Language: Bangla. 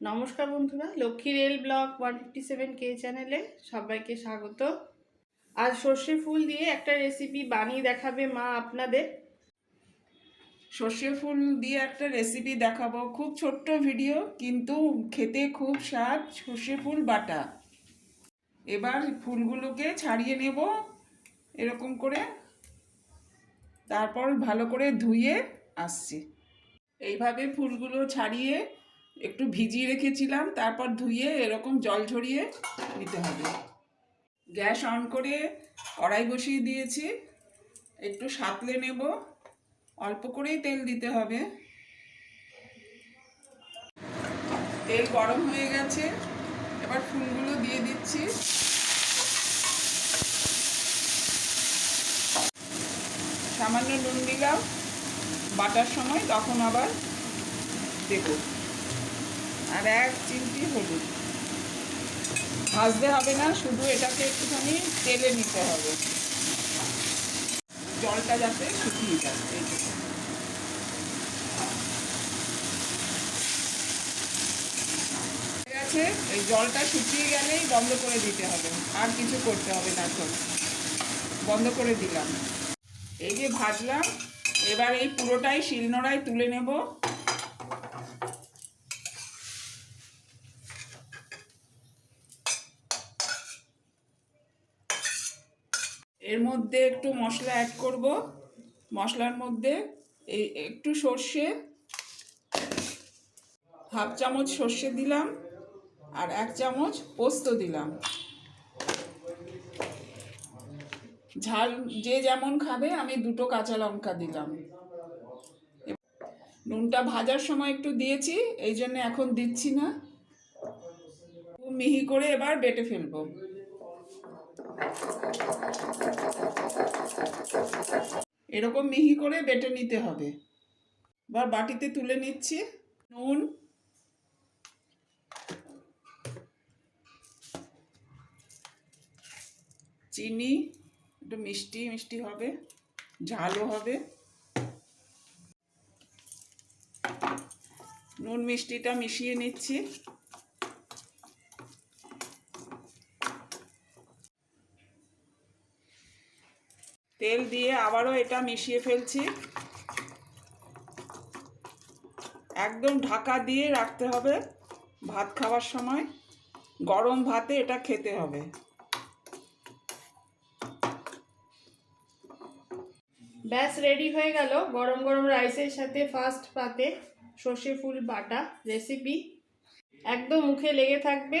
নমস্কার বন্ধুরা, Lakshmi rail block one fifty seven কে চ্যানেলে সবাইকে স্বাগত। আজ সর্ষে ফুল দিয়ে একটা রেসিপি বানিয়ে দেখাবে মা আপনাদের। সর্ষে ফুল দিয়ে একটা রেসিপি দেখাবো। খুব ছোট্ট ভিডিও কিন্তু খেতে খুব স্বাদ। সর্ষে ফুল বাটা। এবার ফুলগুলোকে ছাড়িয়ে নেব এরকম করে। তারপর ভালো করে ধুয়ে আসছি। এইভাবে ফুলগুলো ছাড়িয়ে একটু ভিজিয়ে রেখেছিলাম, তারপর ধুয়ে এরকম জল ঝরিয়ে নিতে হবে। গ্যাস অন করে কড়াই বসিয়ে দিয়েছি। একটু সাতলে নেব, অল্প করেই তেল দিতে হবে। তেল গরম হয়ে গেছে, এবার ফুলগুলো দিয়ে দিচ্ছি। সামান্য নুন দিলাম, বাটার সময়, তখন আবার দেবো। আর এক চিমটি হলুদ। ভাজতে হবে না, শুধু এটাকে একটুখানি তেলে নিতে হবে। জলটা যাতে শুকিয়ে ঠিক আছে এই জলটা শুকিয়ে গেলেই বন্ধ করে দিতে হবে। আর কিছু করতে হবে না তো বন্ধ করে দিলাম। এই যে ভাজলাম, এবার এই পুরোটাই শিলনোড়ায় তুলে নেব। এর মধ্যে একটু মশলা অ্যাড করব। মশলার মধ্যে এই একটু সর্ষে হাফ চামচ সর্ষে দিলাম আর এক চামচ পোস্ত দিলাম। ঝাল যে যেমন খাবে, আমি দুটো কাঁচা লঙ্কা দিলাম। নুনটা ভাজার সময় একটু দিয়েছি, এই জন্য এখন দিচ্ছি না। মিহি করে এবার বেটে ফেলব। এরকম মিহি করে বেটে নিতে হবে। এবার বাটিতে তুলে নিচ্ছি নুন। চিনি, একটু মিষ্টি মিষ্টি হবে, ঝালও হবে। নুন মিষ্টিটা মিশিয়ে নিচ্ছি। তেল দিয়ে আবারও এটা মিশিয়ে ফেলছি। একদম ঢাকা দিয়ে রাখতে হবে ভাত খাওয়ার সময়। গরম ভাতে এটা খেতে হবে। ব্যাস রেডি হয়ে গেল গরম গরম রাইসের সাথে ফার্স্ট পাতে সর্ষে ফুল বাটা রেসিপি একদম মুখে লেগে থাকবে।